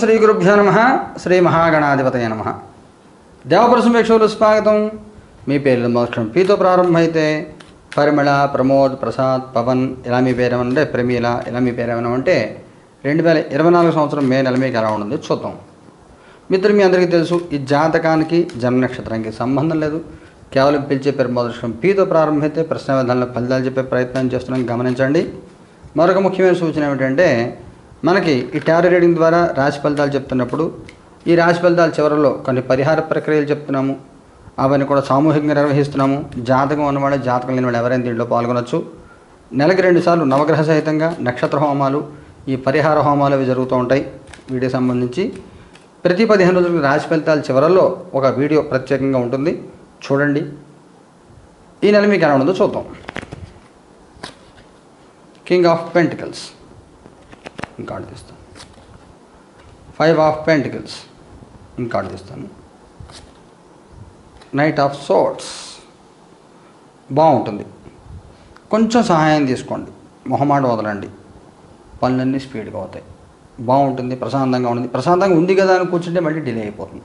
శ్రీ గురుభ్యో నమ శ్రీ మహాగణాధిపతయ నమ. దేవప్రసమేక్షలు స్వాగతం. మీ పేర్లు మోక్షం పీతో ప్రారంభమైతే పరిమళ ప్రమోద్ ప్రసాద్ పవన్ ఇలా మీ పేరు ఏమన్నా ప్రమీల ఇలా మీ పేరు ఏమైనా ఉంటే రెండు వేల ఇరవై నాలుగు సంవత్సరం మే నెల మీకు ఎలా ఉంటుంది చూద్దాం. మిత్రులు మీ అందరికీ తెలుసు ఈ జాతకానికి జన్మ నక్షత్రానికి సంబంధం లేదు. కేవలం పిలిచే పేరు మొదటి పీతో ప్రారంభమైతే ప్రశ్న విధానంలో ఫలితాలు చెప్పే ప్రయత్నం చేస్తున్నాం. గమనించండి. మరొక ముఖ్యమైన సూచన ఏమిటంటే మనకి ఈ టారో రీడింగ్ ద్వారా రాశి ఫలితాలు చెప్తున్నప్పుడు ఈ రాశి ఫలితాల చివరలో కొన్ని పరిహార ప్రక్రియలు చెప్తున్నాము. అవన్నీ కూడా సామూహికంగా నిర్వహిస్తున్నాము. జాతకం ఉన్నవాళ్ళు జాతకం లేని వాడు ఎవరైనా దీంట్లో పాల్గొనొచ్చు. నెలకి రెండు సార్లు నవగ్రహ సహితంగా నక్షత్ర హోమాలు ఈ పరిహార హోమాలు అవి జరుగుతూ ఉంటాయి. వీడియో సంబంధించి ప్రతి పదిహేను రోజులకు రాశి ఫలితాల చివరల్లో ఒక వీడియో ప్రత్యేకంగా ఉంటుంది. చూడండి. ఈ నెల మీకు ఎలా ఉందో చూద్దాం. కింగ్ ఆఫ్ పెంటికల్స్ ఇంకా తీస్తాను. ఫైవ్ ఆఫ్ పెంటికల్స్ ఇంకా తీస్తాను. నైట్ ఆఫ్ సోట్స్ బాగుంటుంది. కొంచెం సహాయం తీసుకోండి. మొహమాట వదలండి. పనులన్నీ స్పీడ్గా అవుతాయి. బాగుంటుంది ప్రశాంతంగా ఉంటుంది. ప్రశాంతంగా ఉంది కదా అని కూర్చుంటే మళ్ళీ డిలే అయిపోతుంది.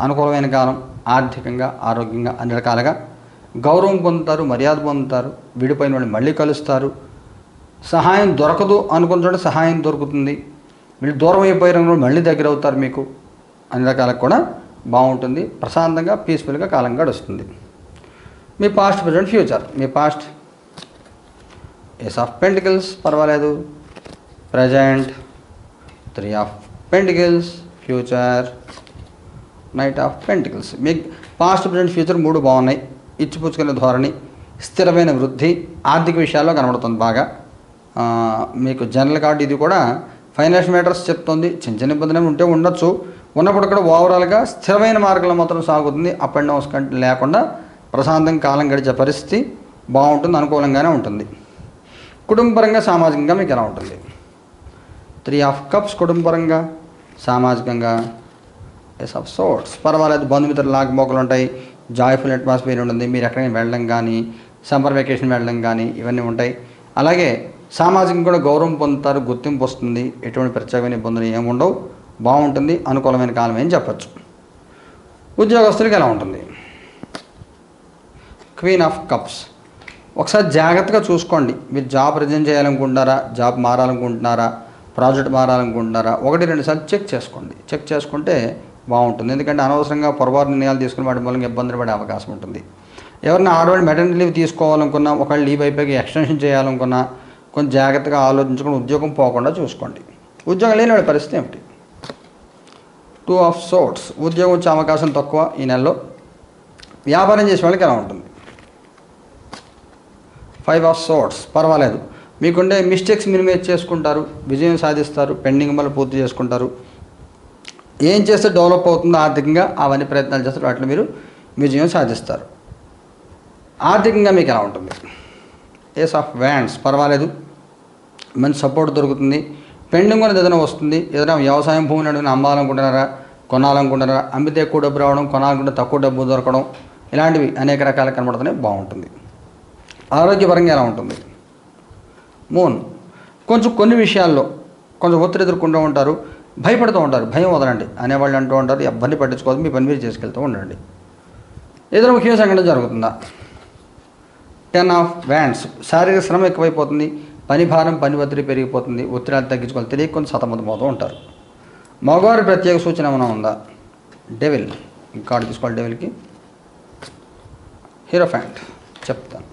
అనుకూలమైన కాలం ఆర్థికంగా ఆరోగ్యంగా అన్ని రకాలుగా గౌరవం పొందుతారు మర్యాద పొందుతారు. విడిపోయిన వాళ్ళు మళ్ళీ కలుస్తారు. సహాయం దొరకదు అనుకున్న చోట సహాయం దొరుకుతుంది. వీళ్ళు దూరం అయిపోయిన మళ్ళీ దగ్గర అవుతారు మీకు అన్ని రకాలకు కూడా బాగుంటుంది. ప్రశాంతంగా పీస్ఫుల్గా కాలం గడుస్తుంది. మీ పాస్ట్ ప్రజెంట్ ఫ్యూచర్ మీ పాస్ట్ ఎస్ ఆఫ్ పెంటికల్స్ పర్వాలేదు. Present three of pentacles future knight of pentacles me past present future మూడు బాగున్నాయి. ఇచ్చిపుచ్చుకునే ధోరణి స్థిరమైన వృద్ధి ఆర్థిక విషయాల్లో కనబడుతుంది బాగా. మీకు జనరల్ కార్డు ఇది కూడా ఫైనాన్షియల్ మ్యాటర్స్ చెప్తుంది. చిన్న చిన్న ఇబ్బందులు ఉంటే ఉండొచ్చు. ఉన్నప్పుడు కూడా ఓవరాల్గా స్థిరమైన మార్గంలో మాత్రం సాగుతుంది. అప్ అండ్ డౌన్స్ కంటే లేకుండా ప్రశాంతంగా కాలం గడిచే పరిస్థితి బాగుంటుంది అనుకూలంగానే ఉంటుంది. కుటుంబపరంగా సామాజికంగా మీకు ఎలా ఉంటుంది? త్రీ ఆఫ్ కప్స్ కుటుంబపరంగా సామాజికంగా ఎస్ ఆఫ్ సోట్స్ పర్వాలేదు బంధుమిత్రులు లాగమోకలు ఉంటాయి. జాయ్ఫుల్ అట్మాస్ఫియర్ ఉంటుంది. మీరు ఎక్కడికి వెళ్ళడం కానీ సమ్మర్ వెకేషన్ వెళ్ళడం కానీ ఇవన్నీ ఉంటాయి. అలాగే సామాజికంగా కూడా గౌరవం పొందుతారు గుర్తింపు వస్తుంది ఎటువంటి ప్రత్యేకమైన ఇబ్బందులు ఏముండవు బాగుంటుంది అనుకూలమైన కాలం అని చెప్పచ్చు. ఉద్యోగస్తులకి ఎలా ఉంటుంది? క్వీన్ ఆఫ్ కప్స్ ఒకసారి జాగ్రత్తగా చూసుకోండి. మీరు జాబ్ రిజైన్ చేయాలనుకుంటున్నారా? జాబ్ మారాలనుకుంటున్నారా? ప్రాజెక్ట్ మారాలనుకుంటున్నారా? ఒకటి రెండు సార్లు చెక్ చేసుకోండి. చెక్ చేసుకుంటే బాగుంటుంది. ఎందుకంటే అనవసరంగా పొరపాటు నిర్ణయాలు తీసుకుని వాటి మూలంగా ఇబ్బందులు పడే అవకాశం ఉంటుంది. ఎవరైనా ఆడవాళ్ళు మెటర్నిటీ లీవ్ తీసుకోవాలనుకున్నా ఒకళ్ళు లీవ్ అయిపోయి ఎక్స్టెన్షన్ చేయాలనుకున్నా కొంచెం జాగ్రత్తగా ఆలోచించుకుని ఉద్యోగం పోకుండా చూసుకోండి. ఉద్యోగం లేని వాడి పరిస్థితి ఏమిటి? టూ ఆఫ్ సోట్స్ ఉద్యోగం వచ్చే అవకాశం తక్కువ ఈ నెలలో. వ్యాపారం చేసే వాళ్ళకి ఎలా ఉంటుంది? ఫైవ్ ఆఫ్ సోట్స్ పర్వాలేదు. మీకుండే మిస్టేక్స్ మినిమైజ్ చేసుకుంటారు. విజయం సాధిస్తారు. పెండింగ్ వల్ల పూర్తి చేసుకుంటారు. ఏం చేస్తే డెవలప్ అవుతుందో ఆర్థికంగా అవన్నీ ప్రయత్నాలు చేస్తారు. వాటిలో మీరు విజయం సాధిస్తారు. ఆర్థికంగా మీకు ఎలా ఉంటుంది? ఏస్ ఆఫ్ వ్యాండ్స్ పర్వాలేదు. మంచి సపోర్ట్ దొరుకుతుంది. పెండింగ్ అనేది ఏదైనా వస్తుంది. ఏదైనా వ్యవసాయం భూమిని అడిగిన అమ్మాలనుకుంటున్నారా? కొనాలనుకుంటున్నారా? అమ్మితే ఎక్కువ డబ్బు రావడం కొనాలనుకుంటే తక్కువ డబ్బు దొరకడం ఇలాంటివి అనేక రకాలు కనబడుతున్నాయి. బాగుంటుంది. ఆరోగ్యపరంగా ఎలా ఉంటుంది? మూన్ కొంచెం కొన్ని విషయాల్లో కొంచెం ఒత్తిడి ఎదుర్కొంటూ ఉంటారు. భయపడుతూ ఉంటారు. భయం వదలండి. అనేవాళ్ళు అంటూ ఉంటారు. ఇబ్బంది పట్టించుకోవద్దు. మీ పని మీరు చేసుకెళ్తూ ఉండండి. ఏదైనా ముఖ్యమైన సంఘటన జరుగుతుందా? టెన్ ఆఫ్ వ్యాండ్స్ శారీరక శ్రమ ఎక్కువైపోతుంది పని భారం పని ఒత్తిడి పెరిగిపోతుంది ఒత్తిడి తగ్గించుకోవాలి తెలియకుండా సతమతమవుతూ ఉంటారు. మగవారి ప్రత్యేక సూచన ఏమైనా ఉందా? డెవిల్ కార్డు తీసుకోవాలి డెవిల్కి హీరో ఫ్యాంట్ చెప్తాను.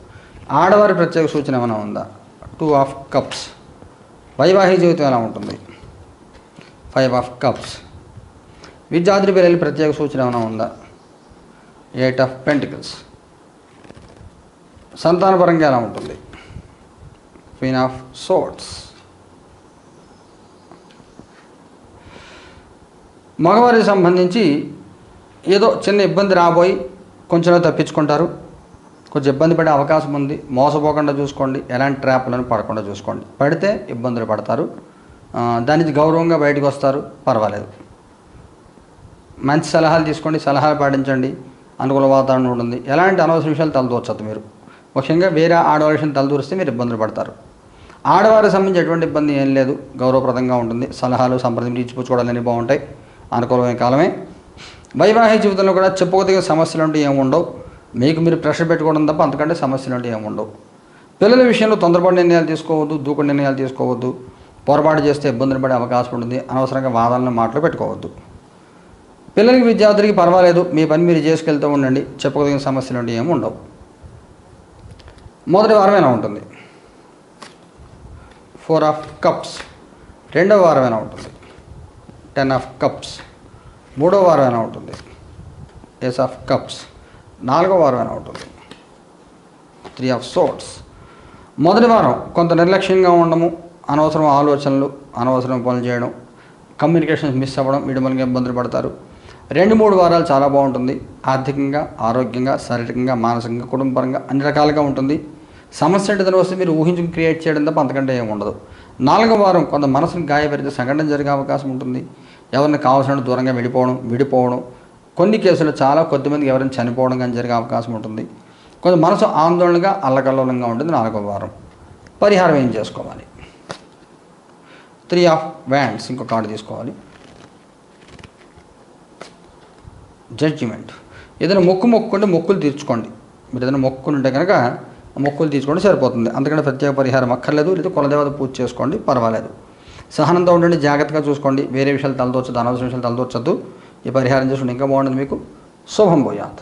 ఆడవారి ప్రత్యేక సూచన ఏమైనా ఉందా? టూ ఆఫ్ కప్స్ వైవాహిక జీవితం ఎలా ఉంటుంది? ఫైవ్ ఆఫ్ కప్స్ విద్యార్థి పిల్లల ప్రత్యేక సూచన ఏమైనా ఉందా? ఎయిట్ ఆఫ్ పెంటికల్స్ సంతానపరంగా ఎలా ఉంటుంది. క్వీన్ ఆఫ్ సోట్స్ మగవారికి సంబంధించి ఏదో చిన్న ఇబ్బంది రాబోయి కొంచెం తప్పించుకుంటారు. కొంచెం ఇబ్బంది పడే అవకాశం ఉంది. మోసపోకుండా చూసుకోండి. ఎలాంటి ట్రాప్లను పడకుండా చూసుకోండి. పడితే ఇబ్బందులు పడతారు. దానికి దాని నుంచి గౌరవంగా బయటకు వస్తారు. పర్వాలేదు. మంచి సలహాలు తీసుకోండి. సలహాలు పాటించండి. అనుకూల వాతావరణం ఉంటుంది. ఎలాంటి అనవసర విషయాలు తలదూర్చద్దు మీరు. ముఖ్యంగా వేరే ఆడవాళ్ళ విషయం తలదూరిస్తే మీరు ఇబ్బందులు పడతారు. ఆడవారికి సంబంధించి ఎటువంటి ఇబ్బంది ఏం లేదు. గౌరవప్రదంగా ఉంటుంది. సలహాలు సంప్రదించి ఇచ్చిపుచ్చుకోవడాలన్నీ బాగుంటాయి. అనుకూలమైన కాలమే. వైవాహిక జీవితంలో కూడా చెప్పుకోదగిన సమస్యలు అంటే ఏముండవు మీకు మీరు ప్రెషర్ పెట్టుకోవడం తప్ప అంతకంటే సమస్యలు అంటే ఏముండవు పిల్లల విషయంలో తొందరపడి నిర్ణయాలు తీసుకోవద్దు దూకుడు నిర్ణయాలు తీసుకోవద్దు. పొరపాటు చేస్తే ఇబ్బందులు పడే అవకాశం ఉంటుంది. అనవసరంగా వాదనలు మాటలు పెట్టుకోవద్దు. పిల్లలకి విద్యార్థులకి పర్వాలేదు. మీ పని మీరు చేసుకెళ్తూ ఉండండి. చెప్పుకోదగిన సమస్యలు అంటే ఏమి ఉండవు. మొదటి వారం ఎలా ఉంటుంది. ఫోర్ ఆఫ్ కప్స్ రెండవ వారం ఎలా ఉంటుంది. టెన్ ఆఫ్ కప్స్ మూడవ వారం ఎలా ఉంటుంది. ఎస్ ఆఫ్ కప్స్ నాలుగో వారం ఎలా ఉంటుంది. త్రీ ఆఫ్ సోట్స్ మొదటి వారం కొంత నిర్లక్ష్యంగా ఉండము అనవసరం ఆలోచనలు అనవసరం పనులు చేయడం కమ్యూనికేషన్స్ మిస్ అవ్వడం వీటి ఇబ్బందులు పడతారు. రెండు మూడు వారాలు చాలా బాగుంటుంది. ఆర్థికంగా ఆరోగ్యంగా శారీరకంగా మానసికంగా కుటుంబపరంగా అన్ని రకాలుగా ఉంటుంది. సమస్య అంటే వస్తే మీరు ఊహించుకుని క్రియేట్ చేయడం తప్ప అంతకంటే ఏమి ఉండదు. నాలుగో వారం కొంత మనసును గాయపరిచే సంఘటన జరిగే అవకాశం ఉంటుంది. ఎవరిని కావాల్సిన దూరంగా వెళ్ళిపోవడం విడిపోవడం. కొన్ని కేసులు చాలా కొద్దిమందికి ఎవరైనా చనిపోవడం కానీ జరిగే అవకాశం ఉంటుంది. కొంత మనసు ఆందోళనగా అల్లకల్లోలంగా ఉంటుంది నాలుగో వారం. పరిహారం ఏం చేసుకోవాలి? త్రీ ఆఫ్ వ్యాండ్స్ ఇంకో కార్డు తీసుకోవాలి. జడ్జిమెంట్. ఏదైనా మొక్కు మొక్కుంటే మొక్కులు తీర్చుకోండి. మీరు ఏదైనా మొక్కులు ఉంటే కనుక మొక్కులు తీసుకోండి సరిపోతుంది. అందుకని ప్రత్యేక పరిహారం అక్కర్లేదు లేదా కులదేవత పూజ చేసుకోండి పర్వాలేదు. సహనంతో ఉండండి జాగ్రత్తగా చూసుకోండి. వేరే విషయాలు తలదోచదు అనవసర విషయాలు తలదొచ్చద్దు ఈ పరిహారం చేసుకోండి ఇంకా బాగుంటుంది మీకు. శుభం పోయాత్